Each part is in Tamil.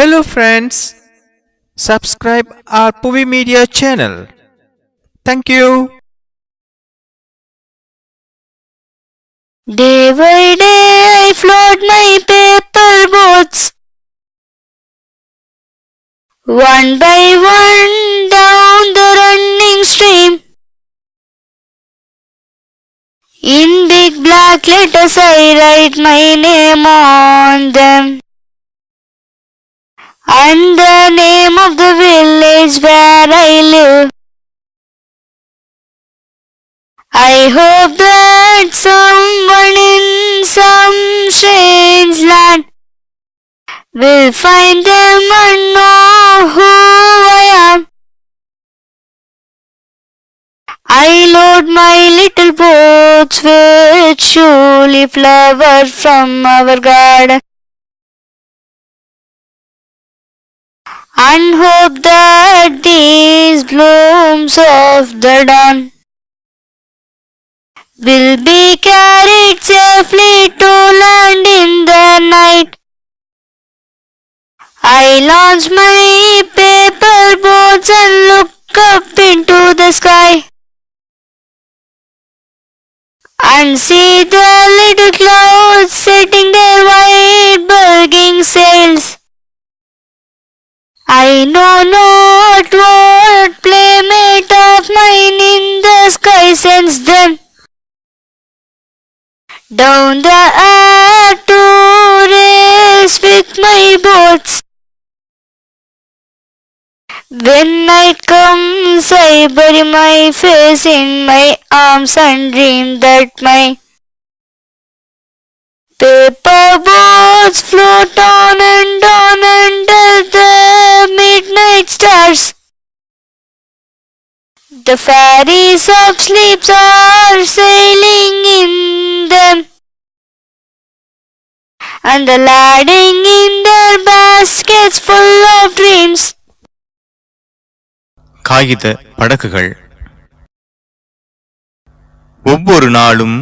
Hello friends, subscribe our Puvi Media channel. Thank you. Day by day I float my paper boats One by one down the running stream In big black letters I write my name on them And the name of the village where I live I hope that someone in some strange land will find them and know who I am. I load my little boats with surely flowers from our garden and hope that these blooms of the dawn will be carried safely to land in the night. I launch my paper boats and look up into the sky and see the little clouds setting their white bulging sails. I know not what playmate of mine in the sky sends them down the air to race with my boats. When night comes, I bury my face in my arms and dream that my paper boats float on and on under the midnight stars. The fairies of sleep are sailing in them, and the ladding in their baskets full of dreams. காகித படகுகள் ஒவ்வொரு நாளும்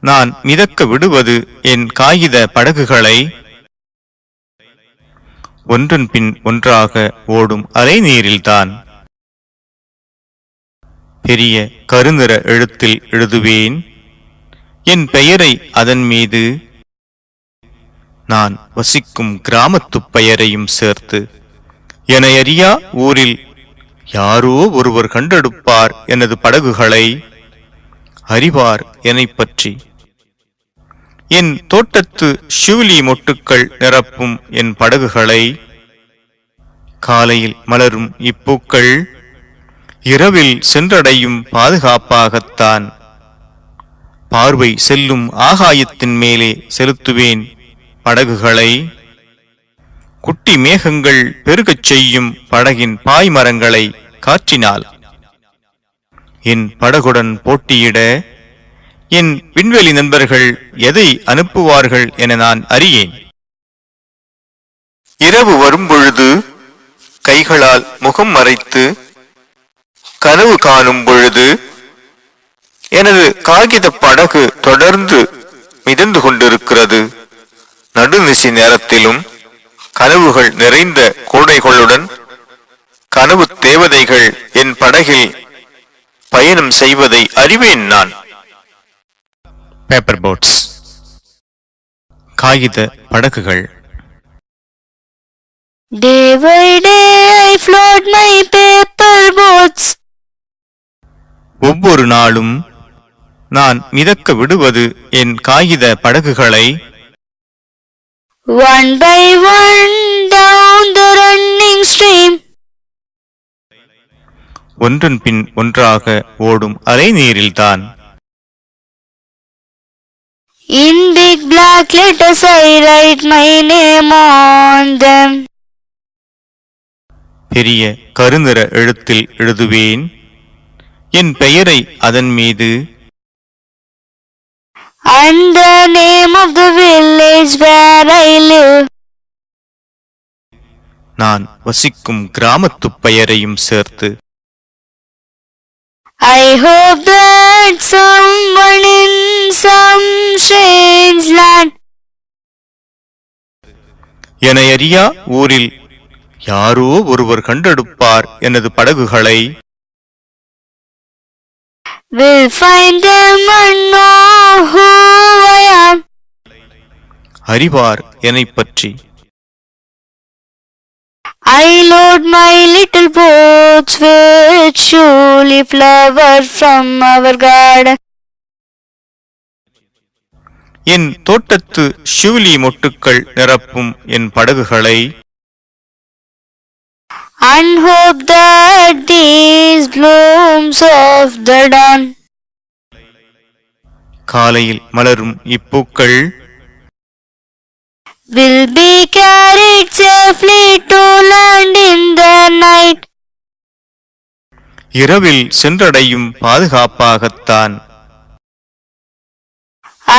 நான் மிதக்க விடுவது என் காகித படகுகளை. ஒன்றன் பின் ஒன்றாக ஓடும் அலைநீரில்தான் பெரிய கருநிற எழுத்தில் எழுதுவேன். என் பெயரை அதன் மீது. நான் வசிக்கும் கிராமத்துப் பெயரையும் சேர்த்து. என அறியா ஊரில் யாரோ ஒருவர் கண்டெடுப்பார் எனது படகுகளை. அறிவார் என்னை பற்றி என் தோட்டத்து ஷூலி மொட்டுக்கள் நிரப்பும் என் படகுகளை. காலையில் மலரும் இப்பூக்கள் இரவில் சென்றடையும் பாதுகாப்பாகத்தான். பார்வை செல்லும் ஆகாயத்தின் மேலே செலுத்துவேன் படகுகளை. குட்டி மேகங்கள் பெருகச் செய்யும் படகின் பாய்மரங்களை காற்றினால். என் படகுடன் போட்டியிட என் விண்வெளி நண்பர்கள் எதை அனுப்புவார்கள் என நான் அறியேன். இரவு வரும்பொழுது கைகளால் முகம் மறைத்து கனவு காணும் பொழுது எனது காகித படகு தொடர்ந்து மிதந்து கொண்டிருக்கிறது. நடுநிசி நேரத்திலும் கனவுகள் நிறைந்த கூடைகளுடன் கனவு தேவதைகள் என் படகில் பயணம் செய்வதை அறிவேன் நான். பேப்பர் போட்ஸ் காகித படகுகள். Day by day I float my paper boats ஒவ்வொரு நாளும் நான் மிதக்க விடுவது என் காகித படகுகளை. One by one down the running stream. ஒன்றன் பின் ஒன்றாக ஓடும் அலைநீரில்தான் In big black letters I write my name on them. பெரிய கருநிற எழுத்தில் எழுதுவேன் என் பெயரை அதன் மீது And the name of the village where I live. நான் வசிக்கும் கிராமத்துப் பெயரையும் சேர்த்து I hope that someone in some strange land என அறியா ஊரில் யாரோ ஒருவர் கண்டெடுப்பார் எனது படகுகளை will find them and know who I am. அறிவார் என்னைப் பற்றி I load my little boats with surely flowers from our garden. என் தோட்டத்து ஷிவ்லி மொட்டுக்கள் நிரப்பும் என் படகுகளை and hope that these blooms of the dawn காலையில் மலரும் இப்பூக்கள் will be carried safely இரவில் சென்றடையும் பாதுகாப்பாகத்தான்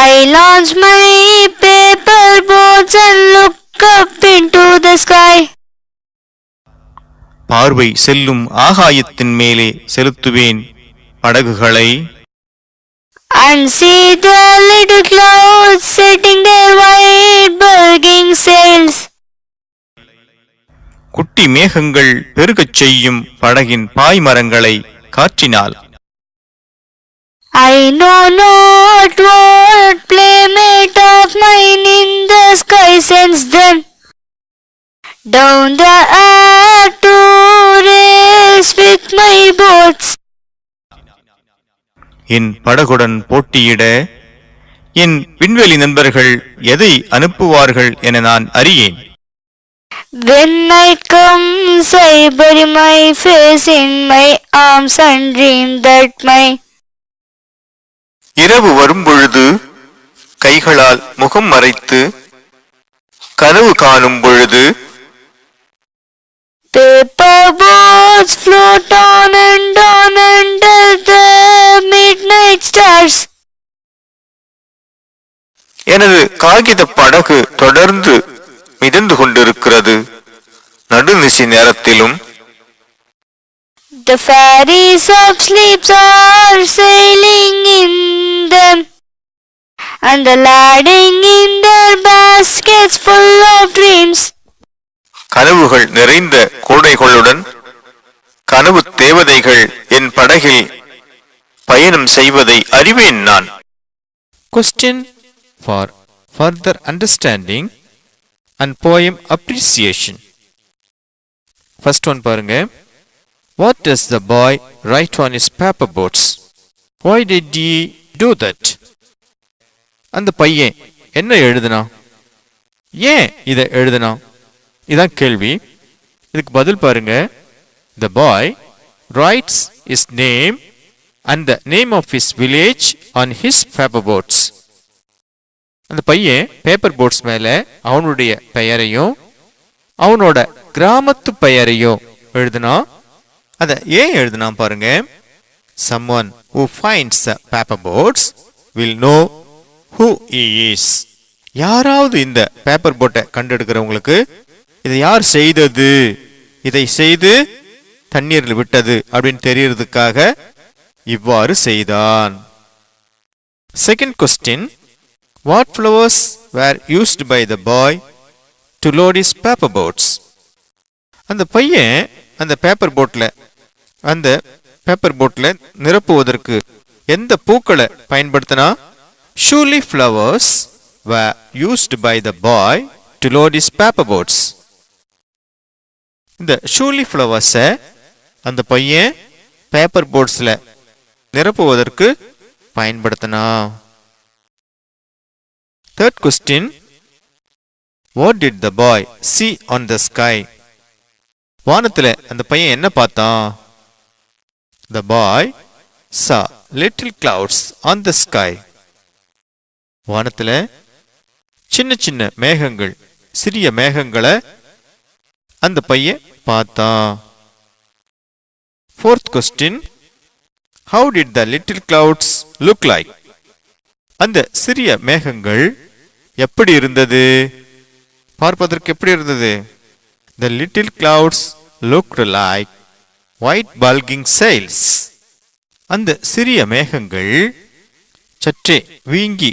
I launch my paper boats and look up into the sky. பார்வை செல்லும் ஆகாயத்தின் மேலே செலுத்துவேன் படகுகளை And see the little clouds setting their white bulging sails. குட்டி மேகங்கள் பெருகச் செய்யும் படகின் பாய்மரங்களை காற்றினால் I know not what playmate of mine in the sky sends them. Down the air to race with my boats. என் படகுடன் போட்டியிட என் விண்வெளி நண்பர்கள் எதை அனுப்புவார்கள் என நான் அறியேன். When night comes, I bury my face in my arms and dream that my இரவு வரும்பொழுது கைகளால் முகம் மறைத்து கனவு காணும் பொழுது paper boats float on and on under the midnight stars. எனது காகித படகு தொடர்ந்து மிதந்து கொண்டிருக்கிறது நடுநிசி நேரத்திலும் The fairies of sleep are sailing in them, and the lading in their baskets full of dreams. கனவுகள் நிறைந்த கூடைகளுடன் கனவு தேவதைகள் என் படகில் பயணம் செய்வதை அறிவேன் நான் Question for further understanding and poem appreciation first one பாருங்க what does the boy write on his paper boats why did he do that அந்த பையன் என்ன எழுதுனா ஏன் இதை எழுதுனா இதான் கேள்வி இதுக்கு பதில் பாருங்க the boy writes his name and the name of his village on his paper boats அந்த பையன் பேப்பர் போட்ஸ் மேல அவனுடைய பெயரையும் அவனோட கிராமத்து பெயரையும் எழுதுனா அத ஏன் எழுதுனா பாருங்க. Someone who finds the paper boats will know who he யாராவது இந்த பேப்பர் போட்டை கண்டெடுக்கிறவங்களுக்கு இதை யார் செய்தது? இதை செய்து தண்ணீரில் விட்டது அப்படின்னு தெரியறதுக்காக இவ்வாறு செய்தான். Second question What flowers were used by the boy to load his paper boats? அந்த பையன் அந்த பேப்பர் போட்டில் அந்த பேப்பர் போட்டில் நிரப்புவதற்கு எந்த பூக்களை பயன்படுத்தினா? Shiuli flowers were used by the boy to load his paper boats இந்த ஷூலி ஃப்ளவர்ஸை அந்த பையன் பேப்பர் போட்ஸில் நிரப்புவதற்கு பயன்படுத்தினா Third question What did the boy see on the sky? வானத்தில் அந்த பையன் என்ன பார்த்தான்? The boy saw little clouds on the sky. வானத்தில் சின்ன சின்ன மேகங்கள் சிறிய மேகங்களை அந்த பையன் பார்த்தான். Fourth question how did the little clouds look like அந்த சிறிய மேகங்கள் எப்படி இருந்தது? பார்ப்பதற்கு எப்படி இருந்தது? The little clouds look like white bulging sails அந்த சிறிய மேகங்கள் சற்றே வீங்கி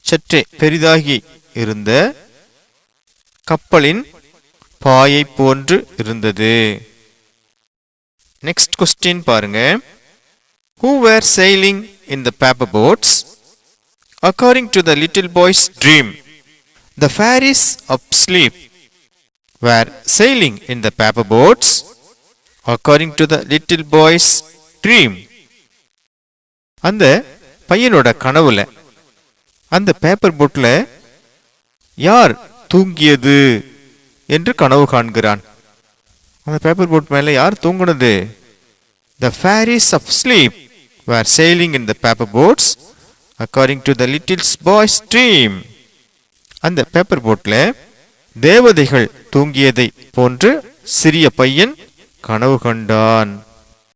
சற்றே பெரிதாகி இருந்த கப்பலின் பாயை போன்று இருந்தது. நெக்ஸ்ட் கொஸ்டின் பாருங்க. Who were sailing in the paper boats according to the little boy's dream the fairies of sleep were sailing in the paper boats according to the little boy's dream அந்த பையனோட கனவுல அந்த பேப்பர் போட்ல யார் தூங்கியது என்று கனவு காண்கிறான் அந்த பேப்பர் போட் மேல யார் தூங்குனது the fairies of sleep were sailing in the paper boats according to the little boy stream அந்த பேப்பர் போட்ல தேவதைகள் தூங்கியதை போன்று சிறிய பையன் கனவு கண்டான்.